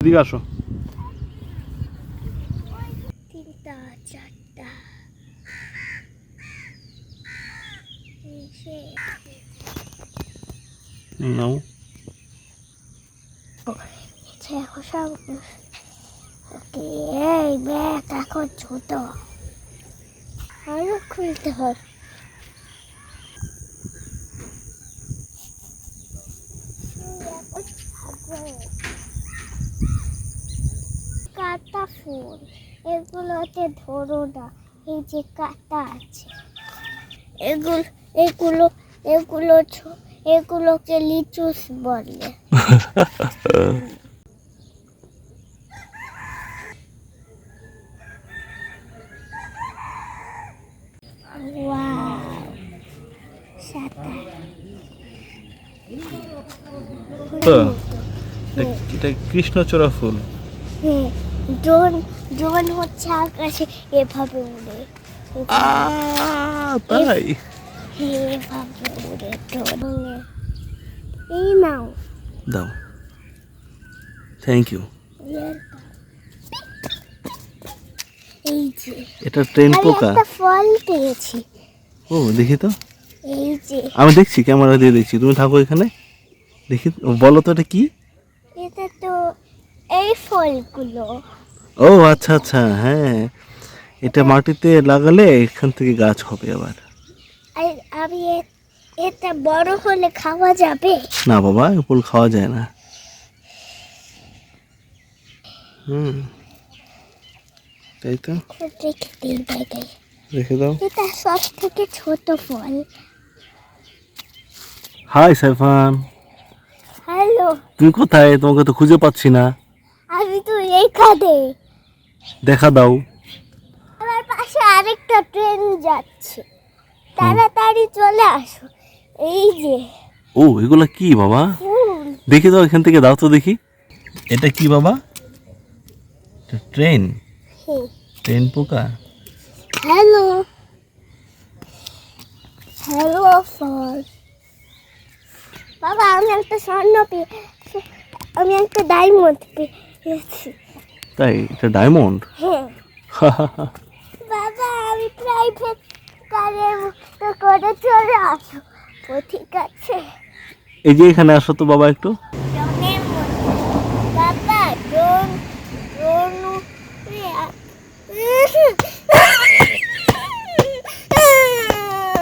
এদিকে আসো। তিনটা চারটা। নাও। এখন সব ওকে এই ব্যাগ এখন ছোট। আরও খুলতে হবে কাটা ফুল এগুলোতে ধরো না এই যে কাটা আছে। এগুলো এগুলো এগুলো এগুলোকে লিচুস বলে। তো এটা- কৃষ্ণচূড়া ফুল। ড্রোন ড্রোন হচ্ছে আকাশে এভাবে উড়ে। তাই? এভাবে উড়ে ড্রোন। এই নাও। দাও। থ্যাংক ইউ এই যে। এটা ট্রেন আমি পোকা। একটা ফল পেয়েছি। ও দেখি তো। এই যে। আমি দেখছি ক্যামেরা দিয়ে দেখছি। তুমি থাকো এখানে। দেখি বলো তো এটা কি? এই ফলগুলো। ও আচ্ছা আচ্ছা হ্যাঁ। এটা মাটিতে লাগালে এখান থেকে গাছ হবে আবার। আমি এটা বড় হলে খাওয়া যাবে? না বাবা ফুল খাওয়া যায় না। হুম। তাই তো। রেখে দিই ব্যাগে রেখে দাও। এটা সব থেকে ছোট ফল। হাই সাইফান। হ্যালো। তুমি কোথায়? তোমাকে তো খুঁজে পাচ্ছি না। এইখানে দেখা দাও। আমার পাশে আরেকটা ট্রেন যাচ্ছে। তাড়াতাড়ি চলে আসো। এই যে। ও এগুলা কি বাবা? দেখি দাও এখান থেকে দাও তো দেখি। এটা কি বাবা? ট্রেন। ট্রেন পোকা। হ্যালো। হ্যালো ফল বাবা আমি একটা স্বর্ণ পেয়ে আমি একটা ডায়মন্ড পেয়েছি। তাই? এটা ডায়মন্ড হ্যাঁ। বাবা আমি প্রাইভেট মতো করে চলে আসো ঠিক আছে। এই যে এখানে আসো তো বাবা একটু। বাবা ড্রোন ড্রোন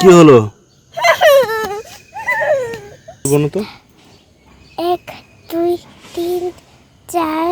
কি হলো? বলো তো। এক দুই তিন চার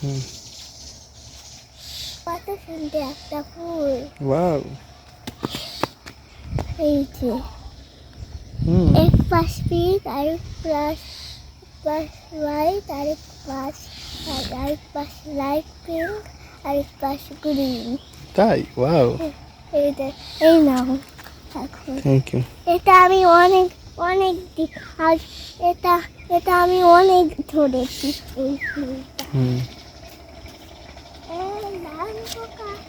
হুম। কত সুন্দর একটা ফুল। ওয়াও। এই যে। এক পাশ পিঙ্ক আরেক পাশ পাশ হোয়াইট আরেক পাশ আর আরেক পাশ লাইট পিঙ্ক আরেক পাশ গ্রিন। তাই? ওয়াও। এই এই নাও। এখন। থ্যাংক ইউ এটা আমি অনেক অনেক আর এটা এটা আমি অনেক ধরেছি এই ফুলটা।